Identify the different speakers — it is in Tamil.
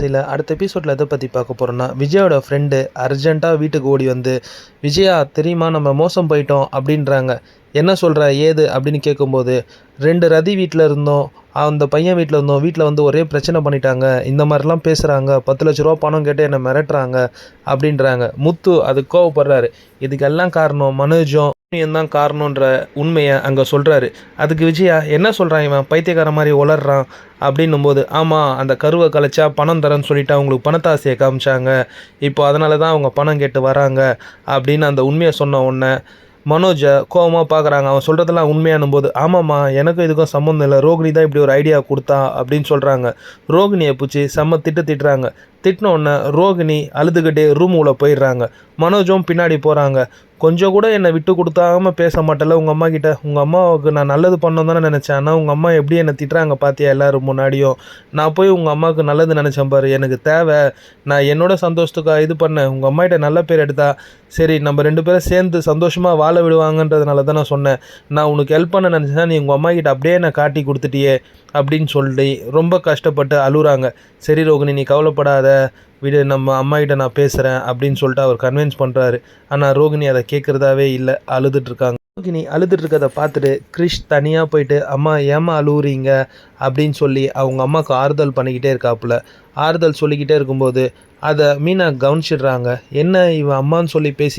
Speaker 1: இதில் அடுத்த எபிசோடில் எதை பற்றி பார்க்க போகிறோன்னா விஜயோட ஃப்ரெண்டு அர்ஜென்ட்டாக வீட்டுக்கு ஓடி வந்து விஜயா தெரியுமா நம்ம மோசம் போயிட்டோம் அப்படின்றாங்க. என்ன சொல்கிற ஏது? அப்படின்னு கேட்கும்போது ரெண்டு ரதி வீட்டில் இருந்தோம். அந்த பையன் வீட்டில் இருந்தோம். வீட்டில் வந்து ஒரே பிரச்சனை பண்ணிட்டாங்க. இந்த மாதிரிலாம் பேசுகிறாங்க பத்து லட்ச ரூபா பணம் கேட்டு என்னை மிரட்டுறாங்க அப்படின்றாங்க. முத்து அது கோவப்படுறாரு. இதுக்கெல்லாம் காரணம் மனோஜும் தான் காரணன்ற உண்மையை அங்கே சொல்கிறாரு அதுக்கு விஜயா என்ன சொல்கிறான் இவன்? பைத்தியக்கார மாதிரி உளர்றான் அப்படின்னும் போது ஆமாம் அந்த கருவை கலைச்சா பணம் தரேன்னு சொல்லிட்டு அவங்களுக்கு பணத்தாசையை காமிச்சாங்க. இப்போ அதனால தான் அவங்க பணம் கேட்டு வராங்க. அப்படின்னு அந்த உண்மையை சொன்ன உடனே மனோஜை கோபமாக பார்க்குறாங்க அவன் சொல்கிறதெல்லாம் உண்மையானும் போது ஆமாம்மா எனக்கும் இதுக்கும் சம்மந்தம் இல்லை. ரோகிணி தான் இப்படி ஒரு ஐடியா கொடுத்தா அப்படின்னு சொல்கிறாங்க ரோகிணியை பிடிச்சி செம்ம திட்டு திட்டுறாங்க. திட்டினோடனே ரோகிணி அழுதுகிட்டே ரூம் உள்ள போயிடுறாங்க. மனோஜும் பின்னாடி போகிறாங்க கொஞ்சம் கூட என்னை விட்டு கொடுத்தாம பேச மாட்டல உங்கள் அம்மா கிட்ட. உங்கள் அம்மாவுக்கு நான் நல்லது பண்ணோம் தானே நினச்சேன். ஆனால் உங்கள் அம்மா எப்படி என்னை திட்டுறாங்க பார்த்தியா எல்லோரும் முன்னாடியும்? நான் போய் உங்கள் அம்மாவுக்கு நல்லது நினச்சேன் பாரு. எனக்கு தேவை. நான் என்னோட சந்தோஷத்துக்காக இது பண்ணேன். உங்கள் அம்மாகிட்ட நல்ல பேர் எடுத்தா சரி நம்ம ரெண்டு பேரும் சேர்ந்து சந்தோஷமாக வாழ விடுவாங்கன்றதுனால தான் நான் சொன்னேன். நான் உனக்கு ஹெல்ப் பண்ண நினச்சேன்னா நீ உங்கள் அம்மா கிட்ட அப்படியே என்னை காட்டி கொடுத்துட்டியே அப்படின்னு சொல்லி ரொம்ப கஷ்டப்பட்டு அழுகுறாங்க சரி ரோகிணி நீ கவலைப்படாத. விடு நம்ம அம்மாகிட்ட நான் பேசுகிறேன் அப்படின்னு சொல்லிட்டு அவர் கன்வின்ஸ் பண்ணுறாரு ஆனால் ரோகிணி அதை கேட்குறதாவே இல்லை அழுதுட்ருக்காங்க ரோகிணி அழுதுட்டு இருக்கதை பார்த்துட்டு கிரிஷ் தனியாக போயிட்டு அம்மா ஏம்மா அழுவுறீங்க? அப்படின்னு சொல்லி அவங்க அம்மாவுக்கு ஆறுதல் பண்ணிக்கிட்டே இருக்காப்புல. ஆறுதல் சொல்லிக்கிட்டே இருக்கும்போது அதை மீனா கவனிச்சிடுறாங்க. என்ன இவன் அம்மான்னு சொல்லி பேசிட்டு